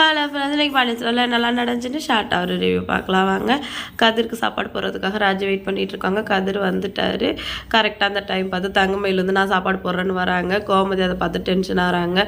Hello friends இன்றைக்கி நல்லா நடந்துச்சுன்னு ஷார்ட்டாக ஒரு ரிவ்யூ பார்க்கலாம் வாங்க. கதிருக்கு சாப்பாடு போடுறதுக்காக ராஜு வெயிட் பண்ணிகிட்டு இருக்காங்க. கதிர் வந்துட்டார். கரெக்டாக அந்த டைம் பார்த்து தங்கமயிலேருந்து நான் சாப்பாடு போடுறேன்னு வராங்க. கோமதி அதை பார்த்து டென்ஷன் ஆகிறாங்க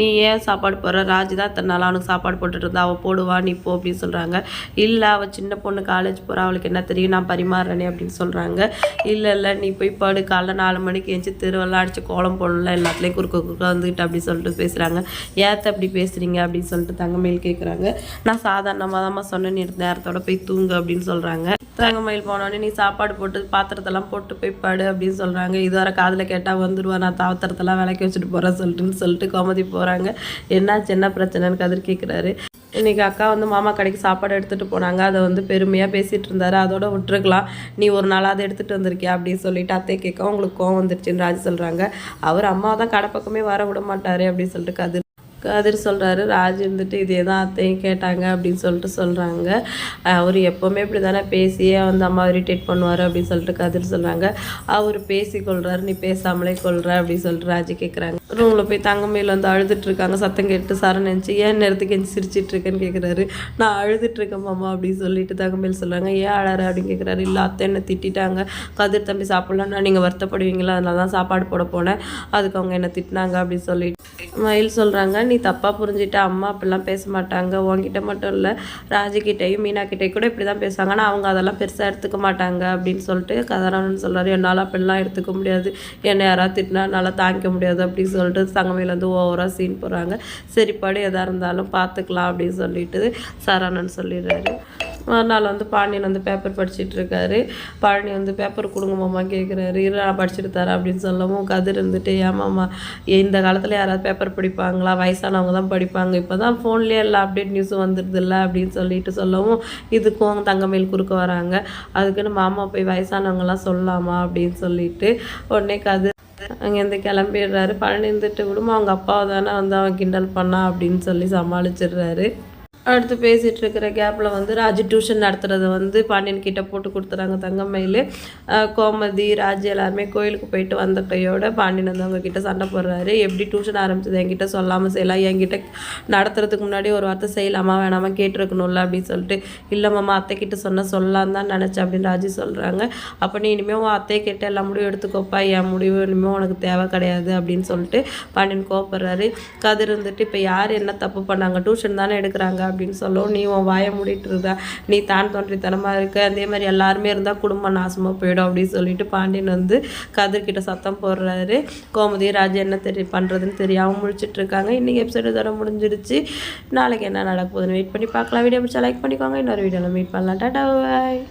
நீ ஏன் சாப்பாடு போடுற? ராஜு தான் இத்தனை நாளாக அவனுக்கு சாப்பாடு போட்டுட்டு இருந்தா. அவள் போடுவா நீ போ அப்படின்னு சொல்கிறாங்க இல்லை அவள் சின்ன பொண்ணு காலேஜ் போகிறா அவளுக்கு என்ன தெரியும்? நான் பரிமாறுறேனே அப்படின்னு சொல்கிறாங்க இல்லை இல்லை நீ போய் பாடு. காலைல நாலு மணிக்கு எஞ்சி திருவெல்லாம் அடித்து கோலம் போடல. எல்லாத்துலேயும் குறுக்க குறுக்க வந்துக்கிட்டு அப்படின்னு சொல்லிட்டு பேசுகிறாங்க ஏத்த அப்படி பேசுகிறீங்க அப்படின்னு சொல்லிட்டு மயில் கேட்குறாங்க நான் சாதாரணமாக தான் சொன்னேன் நீ நேரத்தோட போய் தூங்கு அப்படின்னு சொல்கிறாங்க தங்கமயில் போனோடனே நீ சாப்பாடு போட்டு பாத்திரத்தெல்லாம் போட்டு போய் படு அப்படின்னு சொல்கிறாங்க இதுவரை காதில் கேட்டால் வந்துடுவா நான் தாத்திரத்தெல்லாம் விளக்கி வச்சுட்டு போகிறேன் சொல்லிட்டுன்னு சொல்லிட்டு கோமதி போகிறாங்க என்னாச்சு என்ன பிரச்சனைன்னு கதிர் கேட்குறாரு இன்னைக்கு அக்கா வந்து மாமா கடைக்கு சாப்பாடு எடுத்துகிட்டு போனாங்க. அதை வந்து பெருமையாக பேசிகிட்டு இருந்தாரு. அதோட விட்டுருக்கலாம். நீ ஒரு நாளாக அதை எடுத்துகிட்டு வந்திருக்கியா அப்படின்னு சொல்லிட்டு அத்தையை கேட்க உங்களுக்கு கோவம் வந்துருச்சுன்னு ராஜ் சொல்கிறாங்க அவர் அம்மா தான் கடை பக்கமே வர விட மாட்டாரு அப்படின்னு சொல்லிட்டு கதிர் கதிர் சொல்கிறாரு ராஜ் இருந்துட்டு இதே தான் அத்தையும் கேட்டாங்க அப்படின்னு சொல்லிட்டு சொல்கிறாங்க அவர் எப்போவுமே இப்படி தானே பேசியே வந்து அம்மா இரிட்டேட் பண்ணுவார் அப்படின்னு சொல்லிட்டு கதிர் சொல்கிறாங்க அவர் பேசி கொள்கிறாரு நீ பேசாமலே கொள்கிற அப்படின்னு சொல்லிட்டு ராஜு கேட்குறாங்க ரூமில் போய் தங்கமையில் வந்து அழுதுட்டு இருக்காங்க. சத்தம் கேட்டு சரண் நினச்சி ஏன் நேரத்துக்கு எஞ்சி சிரிச்சிட்டு இருக்கேன்னு கேட்குறாரு நான் அழுதுட்டு இருக்கேன் மாமா அப்படின்னு சொல்லிட்டு தங்கமையில் சொல்கிறாங்க ஏன் அழற? அப்படின்னு கேட்குறாரு இல்லை அத்தை என்னை திட்டிட்டாங்க. கதிர் தம்பி சாப்பிட்லன்னா நீங்கள் வருத்தப்படுவீங்களா? அதனால தான் சாப்பாடு போட போனேன். அதுக்கு அவங்க என்னை திட்டினாங்க அப்படின்னு சொல்லிட்டு மயில் சொல்கிறாங்க நீ தப்பாக புரிஞ்சிட்ட அம்மா அப்படிலாம் பேச மாட்டாங்க உன்கிட்ட மட்டும் இல்லை ராஜிக்கிட்டையும் மீனா கூட இப்படி தான் பேசுவாங்க. ஆனால் அவங்க அதெல்லாம் பெருசாக எடுத்துக்க மாட்டாங்க அப்படின்னு சொல்லிட்டு கதரானன் சொல்கிறாரு என்னால் அப்படிலாம் எடுத்துக்க முடியாது. என்னை யாராவது திட்டினா என்னால் தாங்கிக்க முடியாது. அப்படின்னு சொல்லிட்டு சங்கமையிலேருந்து ஓவராக சீன் போடுறாங்க. சரிப்பாடு எதாக இருந்தாலும் பார்த்துக்கலாம் அப்படின்னு சொல்லிட்டு சரவணன் சொல்லிடுறாரு. மறுநாள் வந்து பாண்டியன் வந்து பேப்பர் படிச்சுட்டு இருக்காரு பழனி வந்து பேப்பர் கொடுங்க மாமா கேட்குறாரு இரு நான் படிச்சுட்டு தரேன் அப்படின்னு சொல்லவும் கதிர் இருந்துட்டு ஏமாம்மா இந்த காலத்தில் யாராவது பேப்பர் படிப்பாங்களா? வயசானவங்க தான் படிப்பாங்க. இப்போ தான் ஃபோன்லேயே எல்லா அப்டேட் நியூஸும் வந்துடுதுல்ல அப்படின்னு சொல்லிட்டு சொல்லவும் இதுக்கும் தங்கமேல் குறுக்க வராங்க. அதுக்குன்னு மாமா போய் வயசானவங்கலாம் சொல்லலாமா அப்படின்னு சொல்லிட்டு உடனே கதிர் அங்கேருந்து கிளம்பிடுறாரு. பழனி இருந்துட்டு விடுமா அவங்க அப்பாவை தானே வந்து அவன் கிண்டல் பண்ணா? அப்படின்னு சொல்லி சமாளிச்சிடுறாரு. அடுத்து பேசிகிட்டு இருக்கிற கேப்பில் வந்து ராஜு டியூஷன் நடத்துகிறத வந்து பாண்டியன் கிட்ட போட்டு கொடுத்துறாங்க தங்கமயில் கோமதி ராஜு எல்லாருமே கோயிலுக்கு போயிட்டு வந்த கையோட பாண்டியன் வந்து அவங்க கிட்ட சண்டை போடுறாரு. எப்படி டியூஷன் ஆரம்பிச்சது என்கிட்ட சொல்லாமல் செய்யலாம் என்கிட்ட நடத்துறதுக்கு முன்னாடி ஒரு வார்த்தை செய்யலாமா வேணாமா கேட்டிருக்கணும்ல அப்படின்னு சொல்லிட்டு இல்லை மாமா அத்தை கிட்ட சொன்ன சொல்லலாம் தான் நினச்சேன் அப்படின்னு ராஜு சொல்கிறாங்க அப்போ நீ இனிமேல் உன் அத்தையை கேட்டு எல்லா முடிவும் எடுத்துக்கோப்பா. என் முடிவு இனிமேல் உனக்கு தேவை கிடையாது அப்படின்னு சொல்லிட்டு பாண்டியன் கோப்படுறாரு கதிர் இருந்துட்டு இப்போ யார் என்ன தப்பு பண்ணாங்க? டியூஷன் தானே எடுக்கிறாங்க அப்படின்னு சொல்லவும். நீ உன் வாயை மூடிட்டு இருந்தா நீ தான் தோன்றித்தனமாக இருக்க. அதே மாதிரி எல்லாருமே இருந்தால் குடும்பம் நாசமாக போயிடும் அப்படின்னு சொல்லிட்டு பாண்டியன் வந்து கதிர்கிட்ட சத்தம் போடுறாரு. கோமதி ராஜா என்ன தெரிய பண்ணுறதுன்னு தெரியாமல் முழிச்சிட்டு இருக்காங்க. இன்றைக்கி எபிசோடு தர முடிஞ்சிடுச்சு. நாளைக்கு என்ன நடக்குதுன்னு வெயிட் பண்ணி பார்க்கலாம். வீடியோ பிடிச்சா லைக் பண்ணிக்கோங்க. இன்னொரு வீடியோவில் மீட் பண்ணலாம். டாடா பாய்